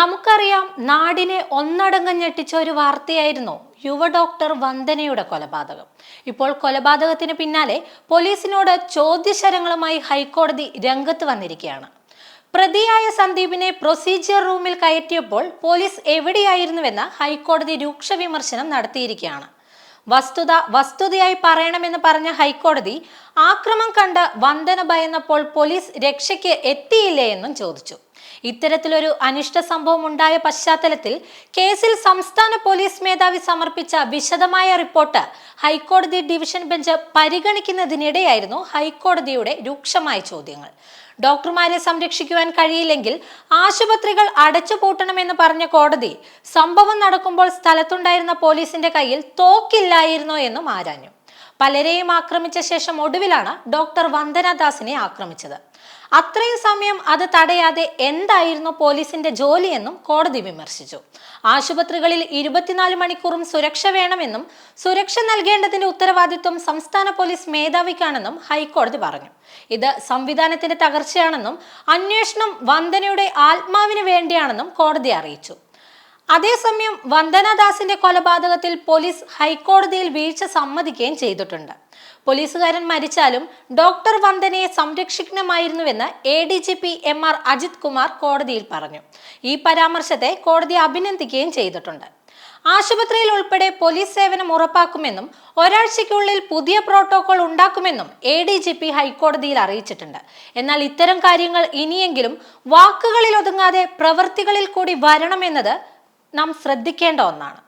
നമുക്കറിയാം നാടിനെ ഒന്നടങ്കം ഞെട്ടിച്ച ഒരു വാർത്തയായിരുന്നു യുവ ഡോക്ടർ വന്ദനയുടെ കൊലപാതകം. ഇപ്പോൾ കൊലപാതകത്തിന് പിന്നാലെ പോലീസിനോട് ചോദ്യശരങ്ങളുമായി ഹൈക്കോടതി രംഗത്ത് വന്നിരിക്കുകയാണ്. പ്രതിയായ സന്ദീപിനെ പ്രൊസീജിയർ റൂമിൽ കയറ്റിയപ്പോൾ പോലീസ് എവിടെയായിരുന്നുവെന്ന് ഹൈക്കോടതി രൂക്ഷ വിമർശനം നടത്തിയിരിക്കുകയാണ്. വസ്തുത വസ്തുതയായി പറയണമെന്ന് പറഞ്ഞ ഹൈക്കോടതി ആക്രമം കണ്ട് വന്ദന ഭയന്നപ്പോൾ പോലീസ് രക്ഷയ്ക്ക് എത്തിയില്ലേ എന്നും ചോദിച്ചു. ഇത്തരത്തിലൊരു അനിഷ്ട സംഭവം ഉണ്ടായ പശ്ചാത്തലത്തിൽ കേസിൽ സംസ്ഥാന പോലീസ് മേധാവി സമർപ്പിച്ച വിശദമായ റിപ്പോർട്ട് ഹൈക്കോടതി ഡിവിഷൻ ബെഞ്ച് പരിഗണിക്കുന്നതിനിടെയായിരുന്നു ഹൈക്കോടതിയുടെ രൂക്ഷമായ ചോദ്യങ്ങൾ. ഡോക്ടർമാരെ സംരക്ഷിക്കുവാൻ കഴിയില്ലെങ്കിൽ ആശുപത്രികൾ അടച്ചുപൂട്ടണമെന്ന് പറഞ്ഞ കോടതി സംഭവം നടക്കുമ്പോൾ സ്ഥലത്തുണ്ടായിരുന്ന പോലീസിന്റെ കയ്യിൽ തോക്കില്ലായിരുന്നോ എന്നും ആരാഞ്ഞു. പലരെയും ആക്രമിച്ച ശേഷം ഒടുവിലാണ് ഡോക്ടർ വന്ദനദാസിനെ ആക്രമിച്ചത്. അത്രയും സമയം അത് തടയാതെ എന്തായിരുന്നു പോലീസിന്റെ ജോലിയെന്നും കോടതി വിമർശിച്ചു. ആശുപത്രികളിൽ ഇരുപത്തിനാല് മണിക്കൂറും സുരക്ഷ വേണമെന്നും സുരക്ഷ നൽകേണ്ടതിന്റെ ഉത്തരവാദിത്വം സംസ്ഥാന പോലീസ് മേധാവിക്കാണെന്നും ഹൈക്കോടതി പറഞ്ഞു. ഇത് സംവിധാനത്തിന്റെ തകർച്ചയാണെന്നും അന്വേഷണം വന്ദനയുടെ ആത്മാവിന് വേണ്ടിയാണെന്നും കോടതി അറിയിച്ചു. അതേസമയം വന്ദനദാസിന്റെ കൊലപാതകത്തിൽ പോലീസ് ഹൈക്കോടതിയിൽ വീഴ്ച സമ്മതിക്കുകയും ചെയ്തിട്ടുണ്ട്. പോലീസുകാരൻ മരിച്ചാലും ഡോക്ടർ വന്ദനയെ സംരക്ഷിക്കണമായിരുന്നുവെന്ന് A D G P M R Ajith Kumar കോടതിയിൽ പറഞ്ഞു. ഈ പരാമർശത്തെ കോടതി അഭിനന്ദിക്കുകയും ചെയ്തിട്ടുണ്ട്. ആശുപത്രിയിൽ ഉൾപ്പെടെ പോലീസ് സേവനം ഉറപ്പാക്കുമെന്നും ഒരാഴ്ചയ്ക്കുള്ളിൽ പുതിയ പ്രോട്ടോകോൾ ഉണ്ടാക്കുമെന്നും എ ഡി ജി പി ഹൈക്കോടതിയിൽ അറിയിച്ചിട്ടുണ്ട്. എന്നാൽ ഇത്തരം കാര്യങ്ങൾ ഇനിയെങ്കിലും വാക്കുകളിൽ ഒതുങ്ങാതെ പ്രവൃത്തികളിൽ കൂടി വരണമെന്നത് നാം ശ്രദ്ധിക്കേണ്ട ഒന്നാണ്.